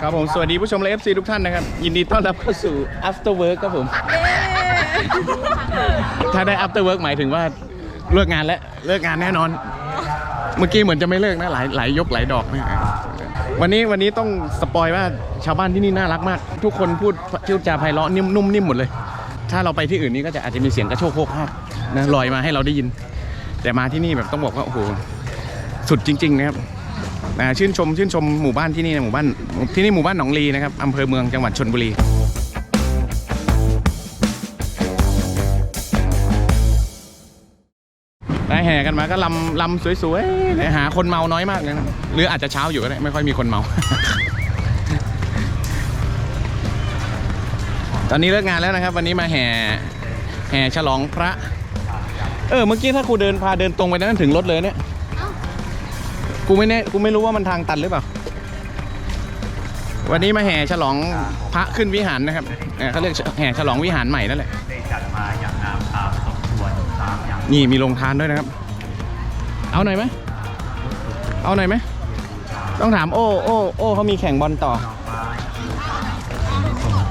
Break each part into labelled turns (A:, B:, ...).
A: ครับผมสวัสดีผู้ชมและ FC ทุกท่านนะครับ ยินดีต้อนรับเข้าสู่ After Work ครับผม ถ้าได้ After Work หมายถึงว่าเลิกงานแล้วเลิกงานแน่นอน เมื่อกี้เหมือนจะไม่เลิกนะหลายหลายยกหลายดอกนะวันนี้วันนี้ต้องสปอยว่าชาวบ้านที่นี่น่ารักมาก ทุกคนพูดพูดจาไพเราะนิ่มนุ่มนิ่มหมดเลย ถ้าเราไปที่อื่นนี่ก็จะอาจจะมีเสียงกระโชกโคกภาพนะลอยมาให้เราได้ยิน แต่มาที่นี่แบบต้องบอกว่าโอ้โหสุดจริง ๆ นะครับ นะชื่นชมชื่นชมหมู่บ้านที่นี่นะหมู่บ้านที่นี่หมู่บ้านหนองลีนะครับอำเภอเมืองจังหวัดชนบุรีได้แห่กันมาก็ลำลำสวยๆหาคนเมาน้อยมากเลยนะหรืออาจจะเช้าอยู่ก็ได้ไม่ค่อยมีคนเมา ตอนนี้เลิกงานแล้วนะครับ วันนี้มาแห่แห่ฉลองพระ เออเมื่อกี้ถ้ากูเดินพาเดินตรงไปนั้นถึงรถเลยเนี่ย กูไม่แน่กูไม่รู้ว่ามันทางตันหรือเปล่า วันนี้มาแห่ฉลองพระขึ้นวิหารนะครับเออเขาเรียกแห่ฉลองวิหารใหม่นั่นแหละ
B: ได้จัดมาอย่างงามตามสมควรตามอย่าง
A: นี่มีโรงทานด้วยนะครับ เอาหน่อยไหม เอาหน่อยไหม ต้องถามโอ้โอ้โอ้เขามีแข่งบอลต่อ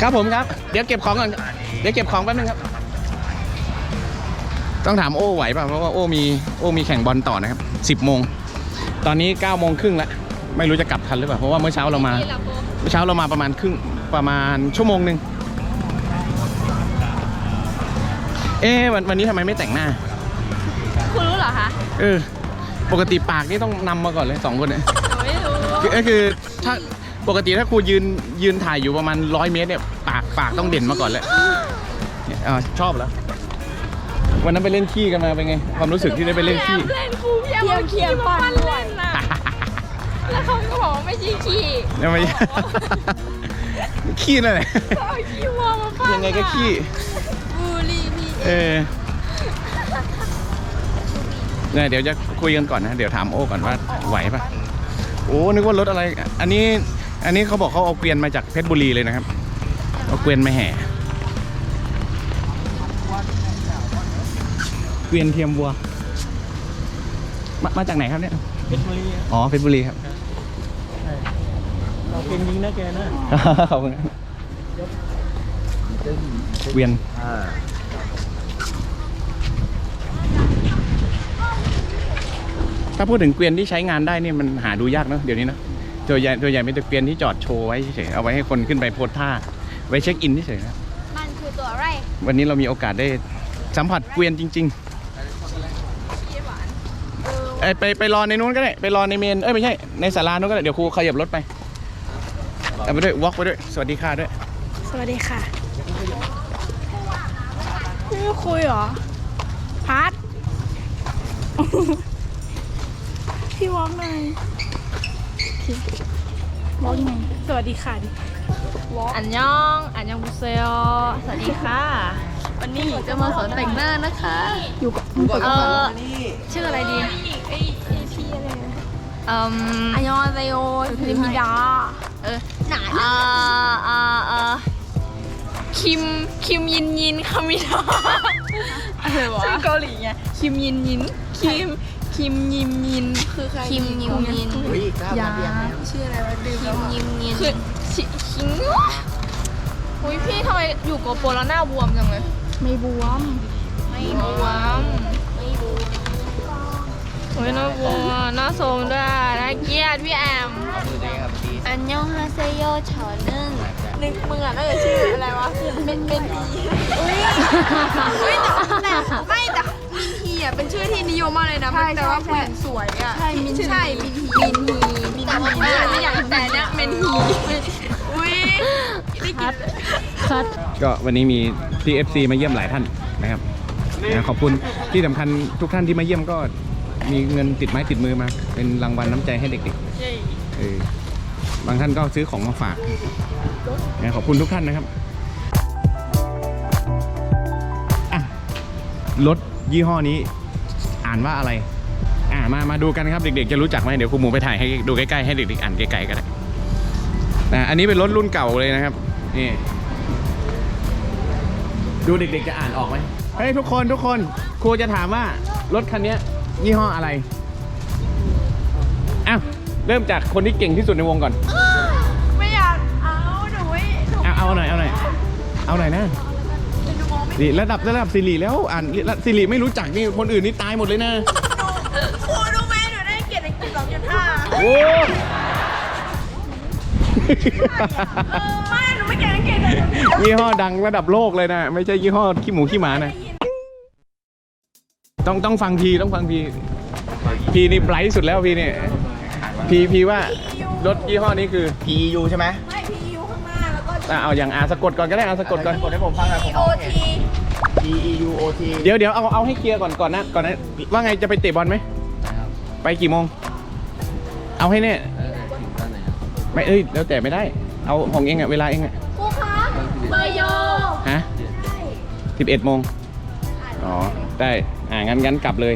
A: ครับผมครับ เดี๋ยวเก็บของก่อน เดี๋ยวเก็บของแป๊บนึงครับ ต้องถามโอ้ไหวป่ะ เพราะว่าโอ้มีโอ้มีแข่งบอลต่อนะครับสิบโมง ตอนนี้9ก้าโมงครึ่งแล้วไม่รู้จะกลับทันหรือเปล่าเพราะว่าเมื่อเช้าเรามา เมื่อเช้าเรามาประมาณครึ่งประมาณชั่วโมงหนึ่งเอ๊ะวันวันนี้ทำไมไม่แต่งหน้า
C: คุณรู้เหรอคะ
A: เออ ปกติปากนี่ต้องนำมาก่อนเลยสองคนเนี่ย
C: หนูไม่รู้
A: คือก็คือถ้าปกติถ้าครูยืนยืนถ่ายอยู่ประมาณร้อยเมตรเนี่ยปากปากต้องเด่นมาก่อนเลยเนี่ยอ่าชอบแล้ววันนั้นไปเล่นขี้กันมาเป็นไง ความรู้สึกที่ได้ไปเล่นขี้
C: เล่นครูพี่แอมเอาขี้มาปั้นเล่นนะ แล้วเขาก็บอกว่าไม่ใช่ขี้
A: ยังไม่ขี้นั่นแหละ
C: เอาขี้วัวมาปั้น
A: ยังไงก็ขี้
C: บูลลี่พี่
A: เออเนี่ยเดี๋ยวจะคุยกันก่อนนะ เดี๋ยวถามโอ้ก่อนว่าไหวปะโอ้นึกว่ารถอะไร อันนี้อันนี้เขาบอกเขาเอาเกวียนมาจากเพชรบุรีเลยนะครับ เอาเกวียนมาแห่ เกวียนเทียมวัว มามาจากไหนครับเนี่ย
B: เพชรบุรี
A: อ๋อ เพชรบุรีครับ
B: เราเป็นยิงนะแกนะ
A: ขอบคุณครับเกวียน
B: อ่า
A: ถ้าพูดถึงเกวียนที่ใช้งานได้นี่มันหาดูยากเนอะเดี๋ยวนี้เนอะตัวใหญ่ตัวใหญ่เป็นแต่เกวียนที่จอดโชว์ไว้เฉยๆเอาไว้ให้คนขึ้นไปโพสท่า ไว้เช็คอินเฉยๆนะ
C: มันคือตัวอะไร
A: วันนี้เรามีโอกาสได้สัมผัสเกวียนจริงๆเอ้ยไปไปรอในนู้นก็ได้ ไปรอในเมน เอ้ยไม่ใช่ ในศาลานู้นก็ได้ เดี๋ยวครูขยับรถไป เอาไปด้วยวอล์กไปด้วย สวัสดีค่ะด้วย
C: สวัสดีค่ะไม่คุยเหรอพัดพี่วอล์กหน่อยวอล์กไงสวัสดีค่ะดิอันยอง อันยองบุเซโอสวัสดีค่ะ วันนี้จะมาสอนแต่งหน้านะคะ อยู่กับเออชื่ออะไรดีไอไอพี่อะไรเอ่มอันยองอาเซโอลิมิดาเออ หนาอ่าอ่าอ่าคิมคิมยินยินคามิดาอะไรวะชื่อเกาหลีไงคิมยินยินคิมคิมยิมยินคือใครคิมยิมยินยาชื่ออะไรวะดื่มคิมยิมยินคือชิคิงอุ้ยพี่ทำไมอยู่โกโปรแล้วหน้าบวมจังเลย ไม่บวม ไม่บวมไม่บวมโอ้ยน่าบวมอะน่าโซมด้วยอะน่าเกลียดพี่แอม อันยองฮาเซโยชอนึ่งนึกมึงอะน่าจะชื่ออะไรวะเป็นเป็นพีอุ้ยอุ้ยแต่แต่ไม่แต่มินฮีอะเป็นชื่อที่นิยมมากเลยนะแต่ว่าผู้หญิงสวยอะใช่มินใช่มินฮีมินฮีมินฮีไม่อยากไม่อยากแต่เนี้ยเมนฮีอุ้ยได้กิน
A: ก็วันนี้มีที่ FC มาเยี่ยมหลายท่านนะครับนะขอบคุณที่สำคัญทุกท่านที่มาเยี่ยมก็มีเงินติดไม้ติดมือมา เป็นรางวัลน้ำใจให้เด็กๆเออ บางท่านก็ซื้อของมาฝากนะขอบคุณทุกท่านนะครับรถยี่ห้อนี้อ่านว่าอะไร อ่ามามาดูกันครับเด็กๆ จะรู้จักไหมเดี๋ยวครูหมูไปถ่ายให้ดูใกล้ๆให้เด็กๆอ่านไกลๆก็ได้นะอันนี้เป็นรถรุ่นเก่าเลยนะครับนี่ดูเด็กๆจะอ่านออกไหมเฮ้ยทุกคนทุกคนครูจะถามว่ารถคันนี้ยยี่ห้ออะไรอ้าว เริ่มจากคนที่เก่งที่สุดในวงก่อนเอาหน่อยเอาหน่อยเอาหน่อยนะนี่ระดับระดับสิริแล้วอ่านสิริไม่รู้จักนี่คนอื่นนี่ตายหมดเลยนะ
C: ครูรู้ไหมหนูได้เกียรติอังกฤษสองจุดห้า
A: โอ้
C: ไม่หนูไม่เกียรติอังกฤษเลย
A: ยี่ห้อดังระดับโลกเลยนะ ไม่ใช่ยี่ห้อขี้หมูขี้หมานะต้องต้องฟังพีต้องฟังพีพีนี่ไบรท์สุดแล้วพีนี่ พีพีว่ารถยี่ห้อนี้คือ
D: PU ใช่ไหม
C: ไม่พียูข้างหน้าแล้วก็
A: อะเอาอย่างอาสะกดก่อนก็ได้อาสะกดก่อน
D: กดให้ผมฟังหน่อยผม
C: โอ
D: มองไม่เห็น
C: ที
D: PEU OT
A: เดี๋ยวเดี๋ยวเอาเอาให้เคลียร์ก่อนก่อนนะก่อนนะว่าไงจะไปเตะบอลไหมไปกี่โมง เอาให้แน่ไม่เอ้ยแล้วแต่ไม่ได้ เอาของเองอะเวลาเองอะ
C: ครูคะเบอร์โย
A: ฮะสิบเอ็ดโมงอ๋อได้อ่างั้นงั้นกลับเลย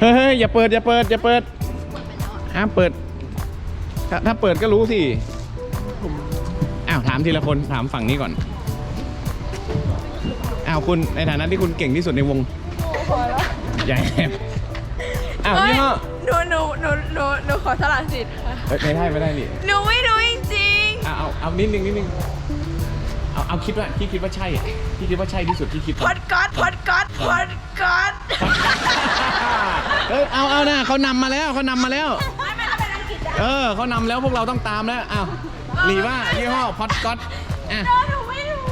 A: เฮ้ยเฮ้ยอย่าเปิดอย่าเปิดอย่าเปิดห้ามเปิด ถ้าถ้าเปิดก็รู้สิอ้าวถามทีละคนถามฝั่งนี้ก่อนอ้าวคุณในฐานะที่คุณเก่งที่สุดในวงใหญ่าแอบอ้าวนี่ห้อ
C: หนูหนูหนูหนูหนูขอสละสิทธิ์ค่ะ
A: เฮ้ยไม่ได้ไม่ได้นี่
C: หนูไม่รู้จริง
A: เอาเอาเอานิดนึงนิดนึงเอาเอาคิดว่าที่คิดว่าใช่อะที่คิดว่าใช่ที่สุดที่คิด
C: ๆพอดก๊อตพอดก๊อตพอดก๊อต
A: เฮ้ยเอาเอานะเขานำมาแล้วเขานำมาแล้ว
C: ไม่ไม่ เราเป็นอังกฤษอะ
A: เออเขานำแล้วพวกเราต้องตามแล้วอ้าวหลีว่ายี่ห้อพอดก๊อตอะ
C: หนูไม่รู้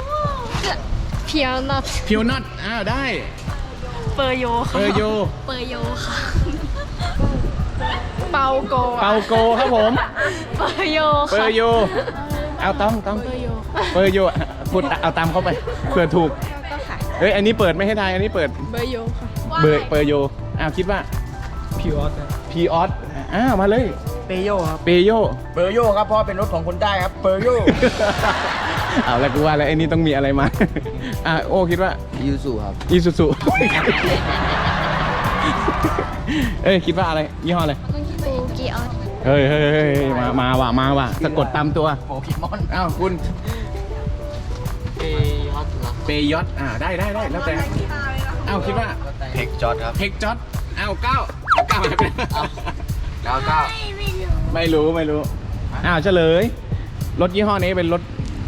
E: เพียวนัท
A: พิวน็อตอ้าวได้
C: เปอร์โย
A: เปอร์โย
E: เปอร์โยค่ะ
C: เปาโก
A: เปาโกครับผม
E: เปอร์โย
A: เปอ
E: ค่ะ
A: ร์โยเอาต้องต้อง
E: เปอร์โย
A: เปอร์โยพูดเอาตามเข้าไปเผื่อถูกเฮ้ยอันนี้เปิดไม่ให้ทายอันนี้เปิด
C: เบอร์โยค่ะ
A: เบอร์เปอร์โยอ้าวคิดว่า
D: พิวออส
A: พีออสอ้าวมาเลย
D: เปโยครับ
A: เปโย
D: เปอร์โยครับเพราะเป็นรถของคนใต้ครับเปอร์โย
A: เอาแล้วกูว่าแล้วไอ้นี่ต้องมีอะไรมา อะโอ้คิดว่า
D: ยูสุครับ
A: อีซูซูเอ้ยคิดว่าอะไรยี่ห้ออะไร
E: ปูกีออส
A: เฮ้ยเฮ้ยเฮ้ยเฮ้ยมามาว่ะมาว่ะสะกดตามตัว
D: โปเกมอน
A: อ้าวคุณ
D: เปยอสครับ
A: เปยอตอ่าได้ได้ได้แล้วแต่อ้าวคิดว่า
D: เทคจอดครับ
A: เฮกจอตอ้าวเก้าเก้าหายไปไหน
D: เก้าเก้า
A: ไม่รู้ไม่รู้อ้าวเฉลย รถยี่ห้อนี้เป็นรถ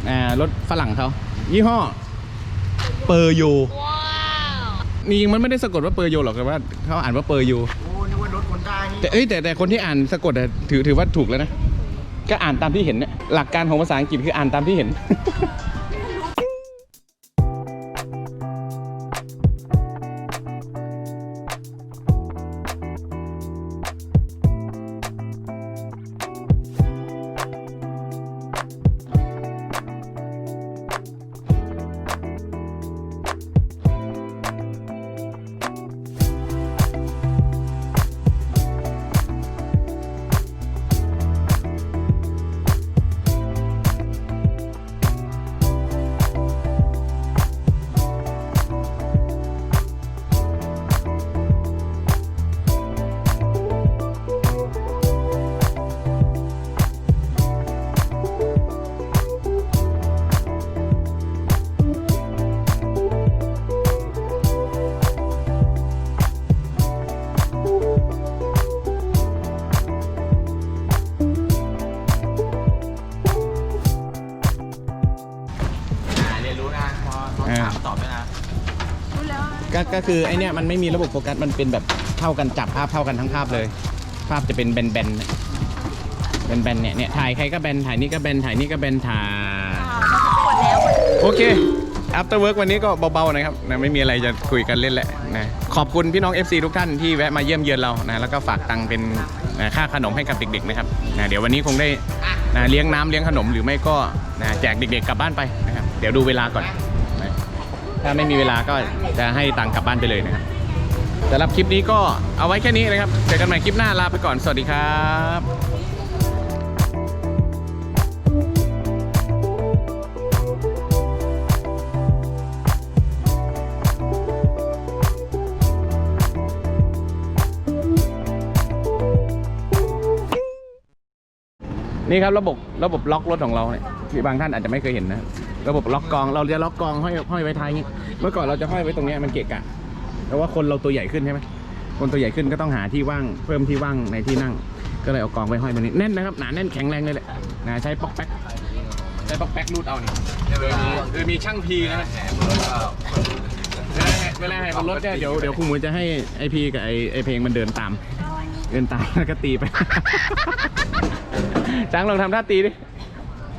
A: อ่ารถฝรั่งเขายี่ห้อเปอร์โย
E: ว้าว
A: นี่มันไม่ได้สะกดว่าเปอร์โยหรอกแต่ว่าเขาอ่านว่าเปอร์โย
D: โอ้นึกว่ารถคนใต้นี่
A: แต่เอ้ยแต่แต่คนที่อ่านสะกดอะถือถือว่าถูกแล้วนะ ก็อ่านตามที่เห็นเนี่ยหลักการของภาษาอังกฤษคืออ่านตามที่เห็น ก็ก็คือไอเนี้ยมันไม่มีระบบโฟกัสมันเป็นแบบเท่ากันจับภาพเท่ากันทั้งภาพเลย ภาพจะเป็นแบนๆแบนแบนๆเนี่ยเนี่ยถ่ายใครก็แบนถ่ายนี่ก็แบนถ่ายนี่ก็แบนถ่ายโอเค after work วันนี้ก็เบาๆนะครับนะไม่มีอะไรจะคุยกันเล่นแหละนะขอบคุณพี่น้อง FC ทุกท่านที่แวะมาเยี่ยมเยือนเรานะแล้วก็ฝากตังค์เป็นนะค่าขนมให้กับเด็กๆนะครับนะเดี๋ยววันนี้คงได้นะเลี้ยงน้ำเลี้ยงขนมหรือไม่ก็นะแจกเด็กๆกลับบ้านไปนะครับเดี๋ยวดูเวลาก่อน ถ้าไม่มีเวลาก็จะให้ตังค์กลับบ้านไปเลยนะครับสำหรับคลิปนี้ก็เอาไว้แค่นี้นะครับเจอกันใหม่คลิปหน้าลาไปก่อนสวัสดีครับนี่ครับระบบระบบล็อกรถของเราเนี่ยบางท่านอาจจะไม่เคยเห็นนะ ระบบล็อกกองเราจะล็อกกองห้อยห้อยไว้ท้ายอย่างงี้เมื่อก่อนเราจะห้อยไว้ตรงเนี้ยมันเกะกะแต่ว่าคนเราตัวใหญ่ขึ้นใช่ไหมคนตัวใหญ่ขึ้นก็ต้องหาที่ว่างเพิ่มที่ว่างในที่นั่ง ก็เลยเอากองไว้ห้อยตรงนี้แน่นนะครับหนาแน่นแข็งแรงเลยแหละนะใช้ป๊อกแป๊กใช้ปอกแป๊กรูดเอานี่โดยมีโดยมีช่างพีนะฮะเวลาให้บนรถเนี่ยเดี๋ยวเดี๋ยวครูหมูจะให้ไอพีกับไอไอเพลงมันเดินตาม เดินตามแล้วก็ตีไปจ้างลองทำท่าตีดิ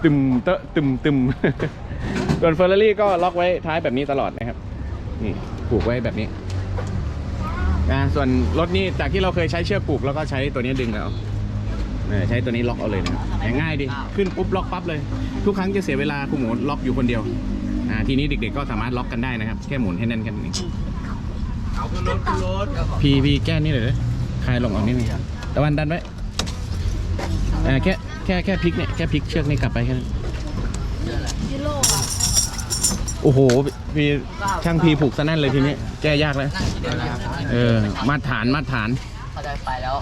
A: ตึมเตอะตึมตึม ส่วนเฟอร์รารี่ก็ล็อกไว้ท้ายแบบนี้ตลอดนะครับนี่ผูกไว้แบบนี้นะส่วนรถนี่จากที่เราเคยใช้เชือกผูกแล้วก็ใช้ตัวนี้ดึงแล้วเออใช้ตัวนี้ล็อกเอาเลยนะง่ายดีขึ้นปุ๊บล็อกปั๊บเลย ทุกครั้งจะเสียเวลาคุณหมูล็อกอยู่คนเดียวอ่าทีนี้เด็กๆก็สามารถล็อกกันได้นะครับแค่หมุนให้แน่นแค่นี้
D: เอาขึ้นรถขึ้นรถ
A: พีพีแก้นี่เลยเลยคลายลงออกนิดนึงตะวันดันไว้อ่าแค่แค่แค่พลิกเนี่ยแค่พลิกเชือกนี่กลับไปแค่นั้น โอ้โหพีช่างพีผูกซะแน่นเลยทีนี้ แก้ยากแล้ว
D: เดี๋ยวนะครับ
A: เออ มาตรฐานมาตรฐาน
D: เขาจะไปแล้ว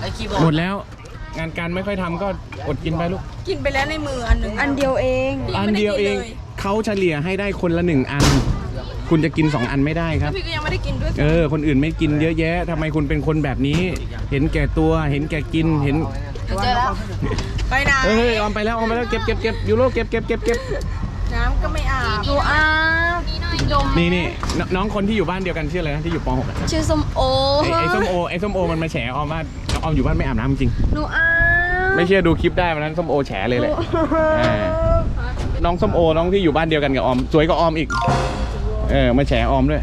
D: ไอ้คีย์บอ
A: หม
D: ร์ด
A: ดแล้ว งานการไม่ค่อยทำก็อดกินไปลูก
C: กินไปแล้วในมืออันหนึ่งอันเดียวเอง
A: อันเดียวเอง เขาเฉลี่ยให้ได้คนละหนึ่งอัน คุณจะกินสองอันไม่ได้ครับ
C: พี่ก็ยังไม่ได้กินด้วย
A: เออ คนอื่นไม่กินเยอะแยะทำไมคุณเป็นคนแบบนี้ เห็นแก่ตัว เห็นแก่กิน เห็น
C: เจอแล้วไปไหน
A: เฮ้ยออมไปแล้วออมไปแล้วเก็บเก็บเก็บยูโรเก็บเก็บเก็บเก็บ
C: น้ำก็ไม่อาบดูอาบดม
A: นี่นี่นน้องคนที่อยู่บ้านเดียวกันชื่ออะไรนะที่อยู่ป .6 อะ
E: ชื่อส้มโอ
A: ไอ้ไอ้ส้มโอไอ้ส้มโอมันมาแฉออมว่าออมอยู่บ้านไม่อาบน้ำจริง
E: หนูอาบ
A: ไม่เชื่อดูคลิปได้วันนั้นส้มโอแฉเลยแหละอ่าน้องส้มโอน้องที่อยู่บ้านเดียวกันกับออมสวยกว่าออมอีก เออมาแฉออมด้วย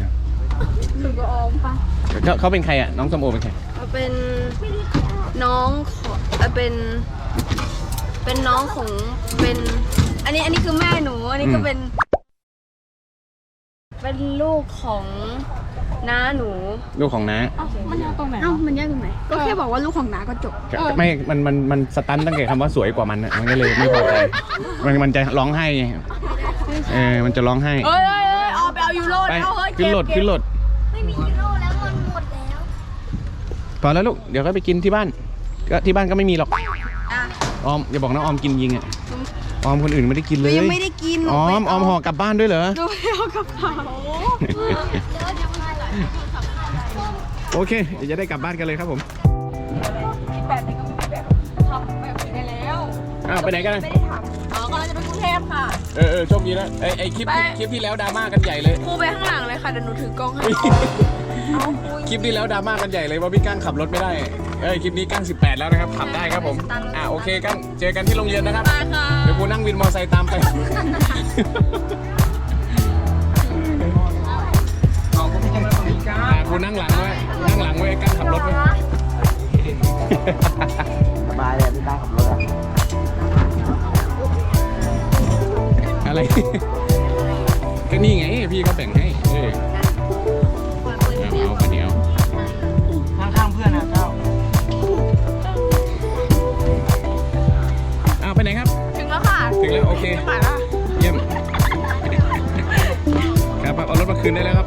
A: เขาเขาเป็นใครอะน้องส้มโอเป็นใคร
E: เป็นน้องของเอ่อเป็น เป็นน้องของเป็น อันนี้อันนี้คือแม่หนู อันนี้ก็
A: อืม
E: เป็น เป็นลูกของน้าหนู
A: ลูกของน้า
C: มันยากตรงไหน
E: เอ้ามันยากตรงไหน
C: ก็แค่บอกว่าลูกของน้าก็จบ
A: ไม่ มัน มัน มันสตันตั้งแต่คำว่าสวยกว่ามันอะมันก็เลยไม่พอใจ มัน มันจะร้องไห้ไงเออ มันจะร้องไห้
C: เอ้ยเอ้ยเอ้ยเอาไปเอายูโร
A: ไป
C: แล้วเฮ้ย
A: ขึ้นรถขึ้นรถ
E: ไม่มีฮีโร่แล้วมันหมดแล้ว
A: พอแล้วลูก เดี๋ยวก็ไปกินที่บ้าน ก็ที่บ้านก็ไม่มีหรอก ออมอย่าบอกนะออมกินยิงอะ ออมคนอื่นไม่ได้กินเลย
C: ยังไม่ได้กิน
A: ออมออมห่อกลับบ้านด้วยเหรอ
C: ดูไปเอากระเป๋า
A: โอเคเดี๋ยวจะได้กลับบ้านกันเลยครับผม
C: แบบนี้ก็ไม่แบบทำแบบนี้ได้แล้ว
A: อ้าวไปไหนกันนะ
C: ไม่ได้ทำอ๋อกำลังจะไปกรุงเทพค่ะ
A: เออเออโชคดีนะไอไอคลิป
C: ไป
A: คลิปที่แล้วดราม่ากันใหญ่เลย
C: ครูไปข้างหลังเลยค่ะเดี๋ยวหนูถือกล้องให้
A: คลิปที่แล้วดราม่ากันใหญ่เลยว่าพี่ก้างขับรถไม่ได้ เอ้ยคลิปนี้ก้าง18 แล้วนะครับขับได้ครับผม อ่าโอเคก้างเจอกันที่โรงเรียนนะครับ
C: ไปค่ะ
A: เดี๋ยวกูนั่งวินมอไซค์ตามไปอ่ากูนั่งหลังไว้นั่งหลังไว้ไอ้ก้างขับรถไว้
D: สบายเลยพี่ตั้งขับรถอะ
A: อะไรก็นี่ไงพี่เขาแบ่งให้ tunnel.